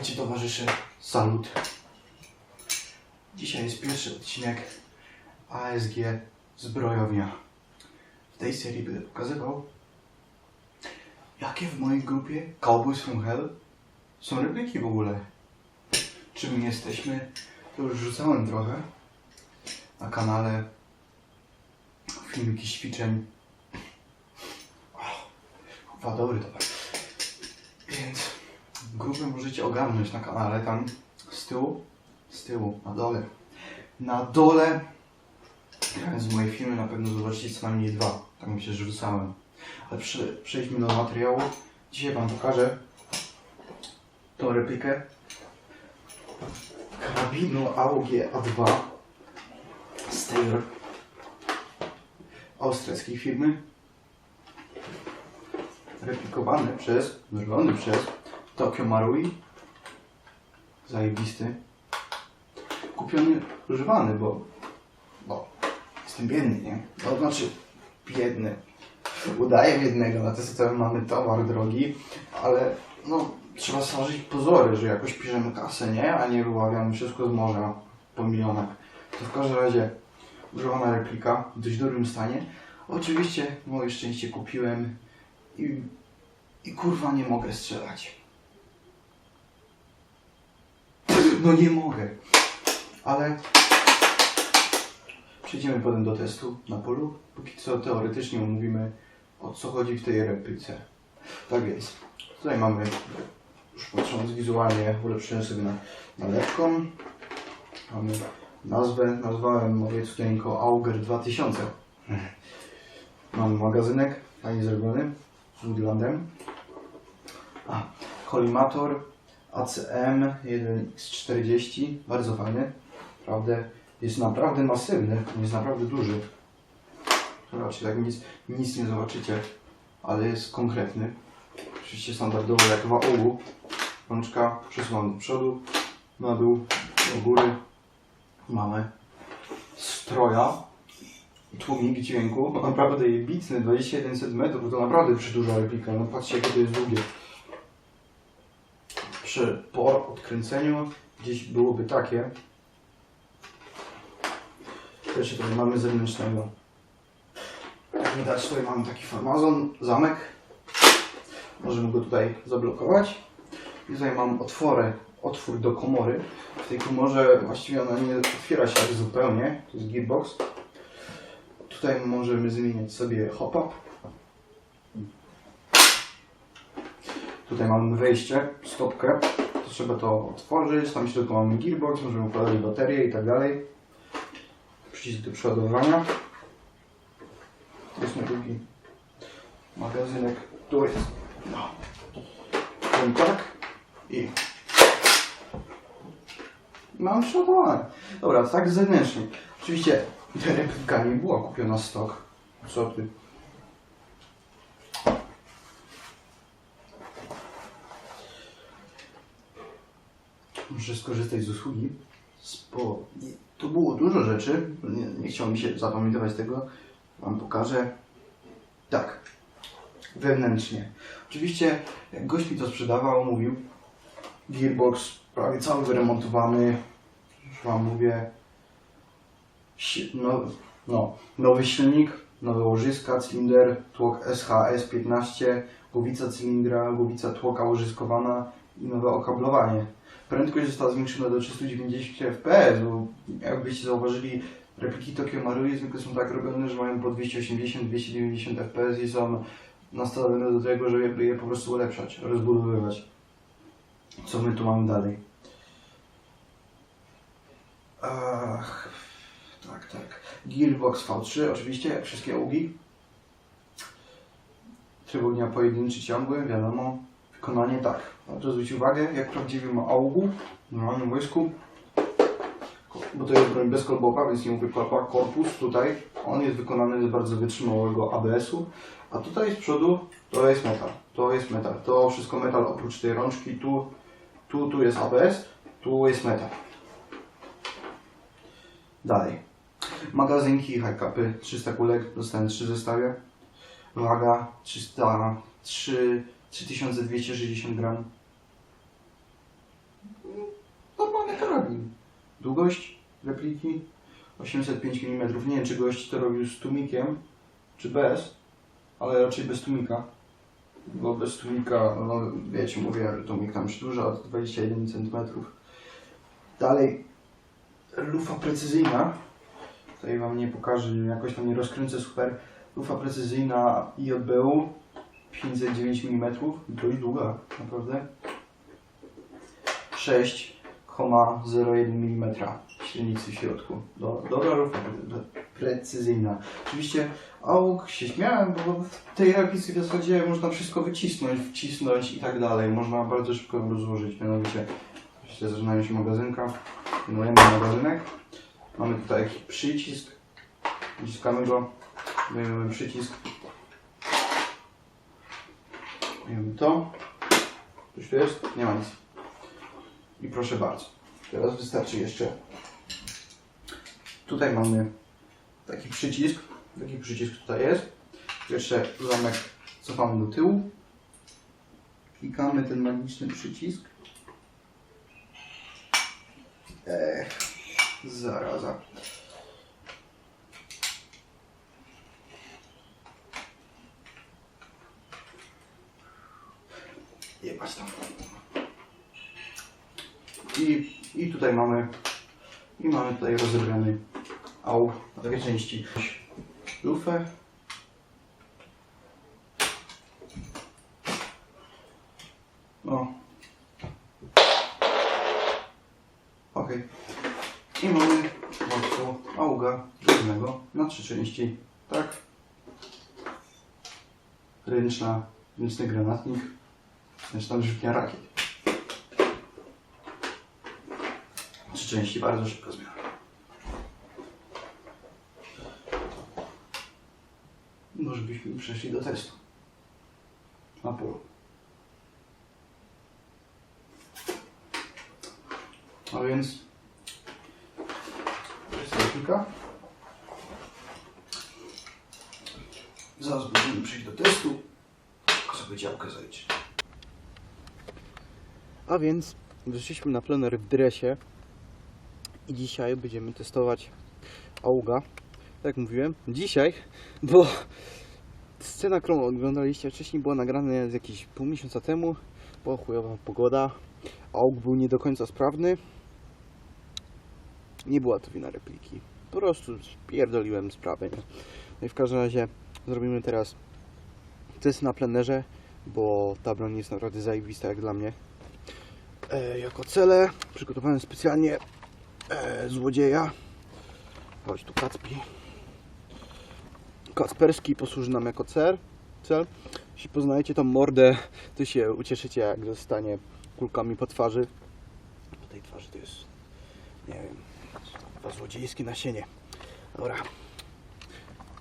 Witajcie towarzysze, salut. Dzisiaj jest pierwszy odcinek ASG Zbrojownia. W tej serii będę pokazywał, jakie w mojej grupie Cowboys from Hell są repliki w ogóle. Czym my jesteśmy, to już rzucałem trochę na kanale filmiki ćwiczeń. Dobry towar. Więc grupę możecie ogarnąć na kanale tam z tyłu, z tyłu, na dole. Na dole, grając moje filmy, na pewno zobaczycie co najmniej dwa. Tak myślę, że rzucałem. Ale prze, przejdźmy do materiału. Dzisiaj Wam pokażę tą replikę karabinu AUG A2 z tej austriackiej firmy replikowany przez, zrobiony przez Tokyo Marui. Zajebisty. Kupiony, używany, bo, bo jestem biedny, nie? To znaczy biedny. Udaję biednego, na to mamy towar drogi, ale no trzeba stworzyć pozory, że jakoś piszemy kasę, nie? A nie wyławiamy wszystko z morza po milionach. To w każdym razie używana replika w dość dobrym stanie. Oczywiście moje szczęście kupiłem i, i kurwa nie mogę strzelać. No nie mogę. Ale przejdziemy potem do testu na polu. Póki co teoretycznie omówimy o co chodzi w tej replice. Tak więc, tutaj mamy, już patrząc wizualnie, ulepszyłem sobie na, na lekką. Mamy nazwę, nazwałem moje cudeńko Auger 2000. Mamy magazynek, fajnie zrobiony, z Woodlandem. A, kolimator ACM 1X40, bardzo fajny. Naprawdę, jest naprawdę masywny, jest naprawdę duży. Raczej tak nic, nic nie zobaczycie, ale jest konkretny. Oczywiście standardowo jak w AOU. Rączka przesuwam do przodu, na dół, do góry. Mamy stroja, tłumik dźwięku, naprawdę bitny, 21 cm, to naprawdę przyduża replika, no patrzcie jakie to jest długie. Przy po odkręceniu gdzieś byłoby takie. Jeszcze tutaj mamy zewnętrznego. Jak widać tutaj mamy taki farmazon, zamek. Możemy go tutaj zablokować. I tutaj mam otworę, otwór do komory. W tej komorze właściwie ona nie otwiera się tak zupełnie, to jest gearbox. Tutaj możemy zmieniać sobie hop-up. Tutaj mamy wejście, stopkę. To trzeba to otworzyć. Tam środku mamy gearbox, możemy układać baterie i tak dalej. Przycisk do przeładowywania. To jest mój drugi magazynek. Tu jest. No. Ten tak i mam przeładowane. Dobra, tak zewnętrznie. Oczywiście ta replika nie była kupiona stok. Co ty? Skorzystać z usługi. Spo... Tu było dużo rzeczy. Nie, nie chciało mi się zapamiętywać tego. Wam pokażę. Tak. Wewnętrznie. Oczywiście, jak gość mi to sprzedawał, mówił, gearbox prawie cały wyremontowany. Już Wam mówię, no, no, nowy silnik, nowe łożyska, cylinder, tłok SHS-15, głowica cylindra, głowica tłoka łożyskowana i nowe okablowanie. Prędkość została zwiększona do 390 fps, bo jakbyście zauważyli, repliki Tokyo Marui zwykle są tak robione, że mają po 280-290 fps i są nastawione do tego, żeby je po prostu ulepszać, rozbudowywać. Co my tu mamy dalej? Ach, tak, tak. Gearbox V3, oczywiście, jak wszystkie UGI. Tryb ognia pojedynczy, ciągły, wiadomo. Wykonanie tak. Warto zwrócić uwagę, jak w prawdziwym AUG, w normalnym wojsku. Ko- Bo to jest broń bez kolboka, więc nie mówię kolba. Korpus tutaj, on jest wykonany z bardzo wytrzymałego ABS-u. A tutaj z przodu to jest metal. To jest metal. To wszystko metal oprócz tej rączki. Tu, tu, tu jest ABS, tu jest metal. Dalej. Magazynki, high-capy, 300 kulek, dostałem 3 zestawie. Waga 303, 3260 gram. Długość repliki 805 mm. Nie wiem, czy gość to robił z tłumikiem, czy bez, ale raczej bez tłumika. Bo bez tłumika, no wiecie, mówię, że tłumik tam przedłuża od 21 cm. Dalej, lufa precyzyjna. Tutaj Wam nie pokażę, jakoś tam nie rozkręcę super. Lufa precyzyjna IJBU 509 mm, dość długa, naprawdę. 6,01 mm średnicy w środku. Do, dobra precyzyjna. Oczywiście AUG się śmiałem, bo w tej replicy w zasadzie można wszystko wycisnąć, wcisnąć i tak dalej. Można bardzo szybko rozłożyć. Mianowicie, oczywiście zaczynają się magazynka. Wyjmujemy magazynek. Mamy tutaj taki przycisk. Wciskamy go. Wyjmujemy przycisk. Wyjmujemy to. Coś tu jest? Nie ma nic. I proszę bardzo. Teraz wystarczy jeszcze. Tutaj mamy taki przycisk. Taki przycisk tutaj jest. Jeszcze zamek cofamy do tyłu. Klikamy ten magiczny przycisk. Ech, zaraza. I, tutaj mamy i mamy tutaj rozebrany au na dwie części. Lufę. O. Okej. I mamy prostu auga drobnego na trzy części. Tak. Ręczna, ręczny granatnik. Znaczy tam żywnia rakiet. Trzy części, bardzo szybko zmiana. Może byśmy przeszli do testu. Na polu. A więc jest technika. Zaraz będziemy przejść do testu. Sobie działkę zajdzie. A więc wyszliśmy na plener w dresie i dzisiaj będziemy testować auga. Tak jak mówiłem, dzisiaj, bo scena, którą oglądaliście wcześniej była nagrana z jakieś pół miesiąca temu. Była chujowa pogoda, aug był nie do końca sprawny. Nie była to wina repliki. Po prostu spierdoliłem sprawę. Nie? No i w każdym razie zrobimy teraz test na plenerze, bo ta broń jest naprawdę zajebista jak dla mnie. E, jako cele przygotowałem specjalnie e, złodzieja. Chodź tu Kacpi. Kacperski posłuży nam jako cel. cel. Jeśli poznajecie tą mordę, to się ucieszycie jak zostanie kulkami po twarzy. Po tej twarzy to jest, nie wiem, chyba złodziejskie nasienie. Dobra.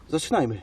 Zaczynajmy.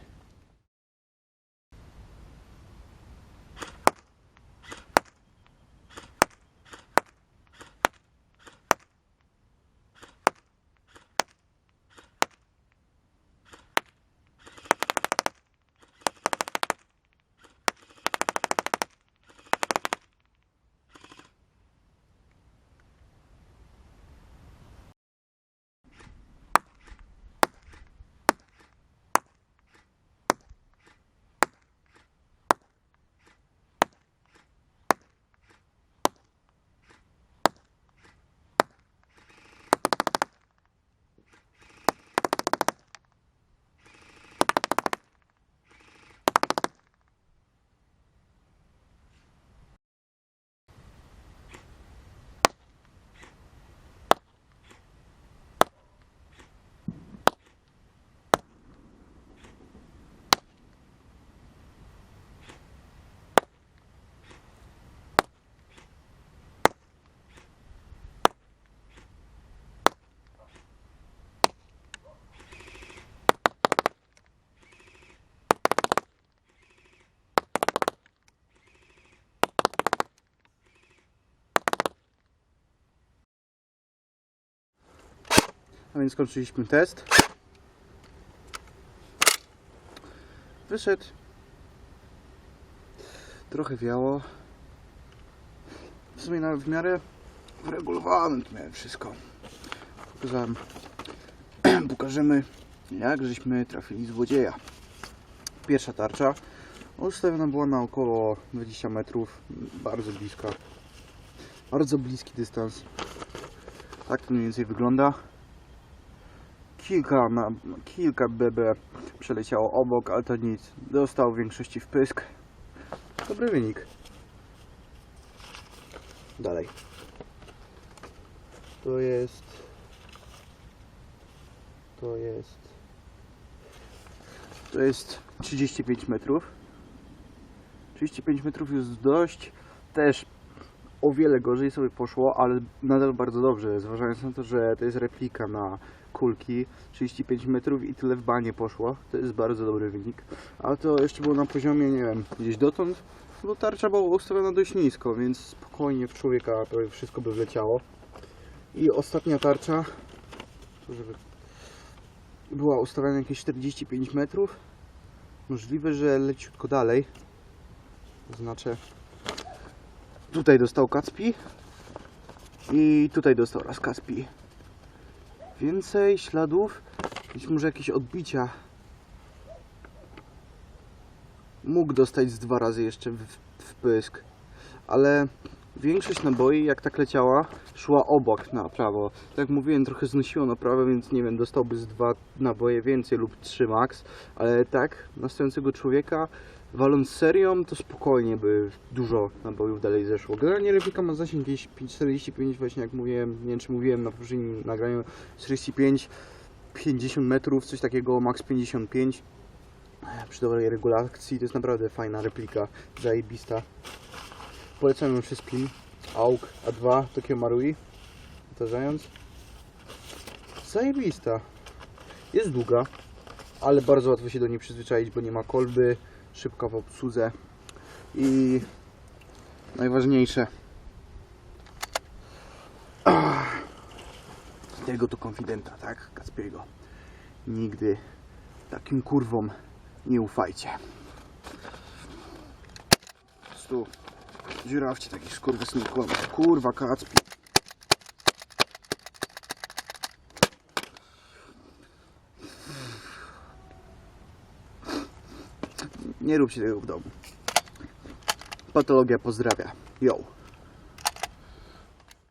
A więc skończyliśmy test. Wyszedł. Trochę wiało. W sumie nawet w miarę wyregulowanym to miałem wszystko. pokazałem. Pokażemy, jak żeśmy trafili złodzieja. Pierwsza tarcza ustawiona była na około 20 metrów, bardzo bliska. Bardzo bliski dystans. Tak to mniej więcej wygląda. Kilka, na, kilka BB przeleciało obok, ale to nic. Dostał w większości wpysk. Dobry wynik. Dalej. To jest. To jest. To jest 35 metrów. 35 metrów jest dość. Też o wiele gorzej sobie poszło, ale nadal bardzo dobrze, zważając na to, że to jest replika na kulki 35 metrów i tyle w banie poszło. To jest bardzo dobry wynik. Ale to jeszcze było na poziomie, nie wiem, gdzieś dotąd, bo tarcza była ustawiona dość nisko, więc spokojnie w człowieka to wszystko by wleciało. I ostatnia tarcza, żeby była ustawiona jakieś 45 metrów. Możliwe, że leciutko dalej. To znaczy tutaj dostał Kacpi i tutaj dostał raz Kacpi. Więcej śladów, być może jakieś odbicia. Mógł dostać z dwa razy jeszcze w, w pysk, ale większość naboi, jak tak leciała, szła obok na prawo. Tak jak mówiłem, trochę znosiło na prawo, więc nie wiem, dostałby z dwa naboje więcej lub trzy max, ale tak, na stojącego człowieka, waląc serią, to spokojnie by dużo nabojów dalej zeszło. Generalnie replika ma zasięg jakieś 45, właśnie jak mówiłem, nie wiem czy mówiłem na poprzednim nagraniu, 45, 50 metrów, coś takiego, max 55. Przy dobrej regulacji to jest naprawdę fajna replika, zajebista. Polecam ją wszystkim. AUK A2 Tokio Marui. Powtarzając. Zajebista. Jest długa, ale bardzo łatwo się do niej przyzwyczaić, bo nie ma kolby, szybka w obsłudze i najważniejsze tego to konfidenta, tak? Kacpiego. Nigdy takim kurwom nie ufajcie. Po prostu dziurawcie takich skurwysynów. Kurwa, Kacpi. Nie róbcie tego w domu. Patologia pozdrawia. Yo.